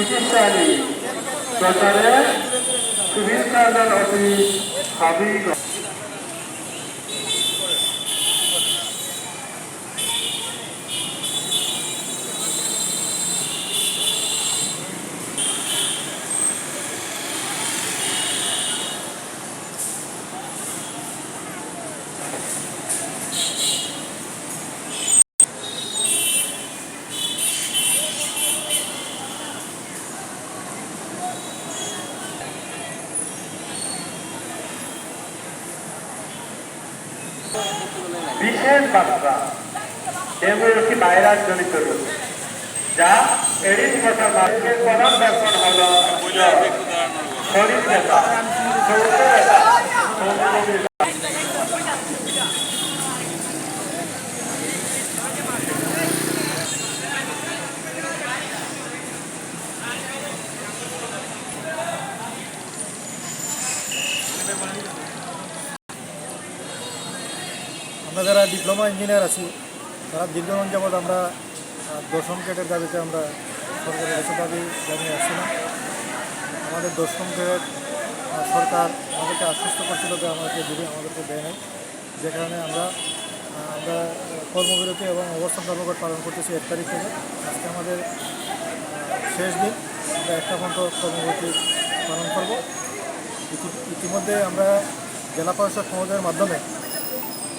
চিকিৎসালী প্রচারে শুভেচ্ছা অতি স্বাভাবিক বিশেষ বার্তা। একটি ভাইরাস জনিত রোগ যা এড়ি কথা মানুষের প্রধান দর্শন হল শরীর আমরা যারা ডিপ্লোমা ইঞ্জিনিয়ার আছি, তারা দীর্ঘদিন যাবৎ আমরা দশম গ্রেডের দাবিতে আমরা সরকারের কাছে দাবি জানিয়ে আসছিলাম। আমাদের দশম গ্রেড সরকার আমাদেরকে আশ্বস্ত করছিল যে আমাদেরকে দিবে, আমাদেরকে দেয় নাই। যে কারণে আমরা আমরা কর্মবিরতি এবং অবস্থান ধর্মঘট পালন করতেছি এক তারিখ থেকে। আজকে আমাদের শেষ দিন। আমরা একটা পর্যন্ত কর্মবিরতি পালন করব। ইতি- ইতিমধ্যে আমরা জেলা পরিষদ মহোদয়ের মাধ্যমে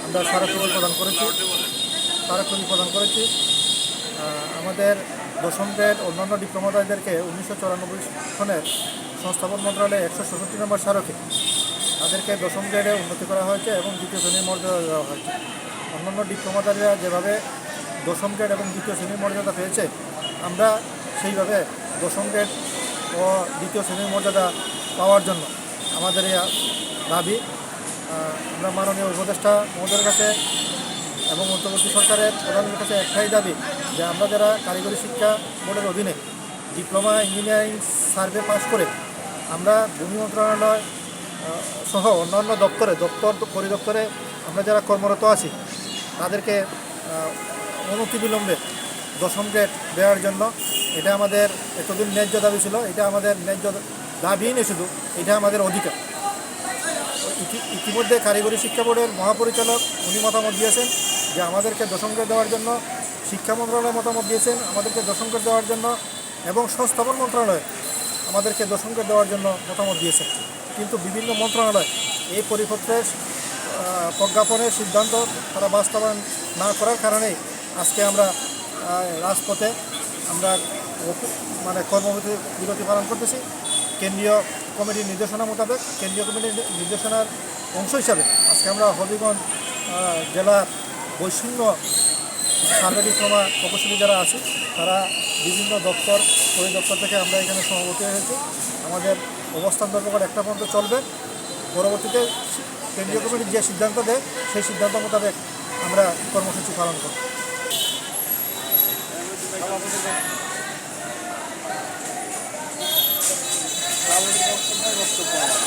আমরা স্মারকলিপি প্রদান করেছি। স্মারকলিপি প্রদান করেছি। আমাদের দশম গ্রেড অন্যান্য ডিপ্লোমাদারদেরকে উনিশশো চুরানব্বই সনের সংস্থাপন মন্ত্রণালয়ে একশো ষষট্টি নম্বর স্মারকে তাদেরকে দশম গ্রেডে উন্নতি করা হয়েছে এবং দ্বিতীয় শ্রেণির মর্যাদা দেওয়া হয়েছে। অন্যান্য ডিপ্লোমাদাররা যেভাবে দশম গ্রেড এবং দ্বিতীয় শ্রেণির মর্যাদা পেয়েছে, আমরা সেইভাবে দশম গ্রেড ও দ্বিতীয় শ্রেণির মর্যাদা পাওয়ার জন্য আমাদের দাবি। আমরা মাননীয় উপদেষ্টা মহোদয়ের কাছে এবং অন্তর্বর্তী সরকারের প্রধানের কাছে একটাই দাবি যে আমরা যারা কারিগরি শিক্ষা বোর্ডের অধীনে ডিপ্লোমা ইঞ্জিনিয়ারিং সার্ভে পাস করে আমরা ভূমি মন্ত্রণালয় সহ অন্যান্য দপ্তরে, দপ্তর, পরিদপ্তরে আমরা যারা কর্মরত আছি, তাদেরকে অনতিবিলম্বে দশম গ্রেড দেওয়ার জন্য এটা আমাদের এতদিন ন্যায্য দাবি ছিল, এটা আমাদের ন্যায্য দাবি নেই শুধু, এটা আমাদের অধিকার। ইতিমধ্যে কারিগরি শিক্ষা বোর্ডের মহাপরিচালক উনি মতামত দিয়েছেন যে আমাদেরকে দশম গ্রেড দেওয়ার জন্য শিক্ষা মন্ত্রণালয় মতামত দিয়েছেন, আমাদেরকে দশম গ্রেড দেওয়ার জন্য এবং সংস্থাপন মন্ত্রণালয় আমাদেরকে দশম গ্রেড দেওয়ার জন্য মতামত দিয়েছেন। কিন্তু বিভিন্ন মন্ত্রণালয় এই পরিপত্রের প্রজ্ঞাপনের সিদ্ধান্ত তারা বাস্তবায়ন না করার কারণেই আজকে আমরা রাজপথে আমরা মানে কর্মবিরতি, বিরতি পালন করতেছি। কেন্দ্রীয় কমিটির নির্দেশনা মোতাবেক কেন্দ্রীয় কমিটির নির্দেশনার অংশ হিসাবে আজকে আমরা হবিগঞ্জ জেলার বৈষম্য সার্ভে ডিপ্লোমা প্রকৌশলী যারা আছে, তারা বিভিন্ন দপ্তর পরিদপ্তর থেকে আমরা এখানে সভাপতি হয়েছি। আমাদের অবস্থান ধর্মঘট একটা পর্যন্ত চলবে। পরবর্তীতে কেন্দ্রীয় কমিটি যে সিদ্ধান্ত দেয়, সেই সিদ্ধান্ত মোতাবেক আমরা কর্মসূচি পালন করব। football.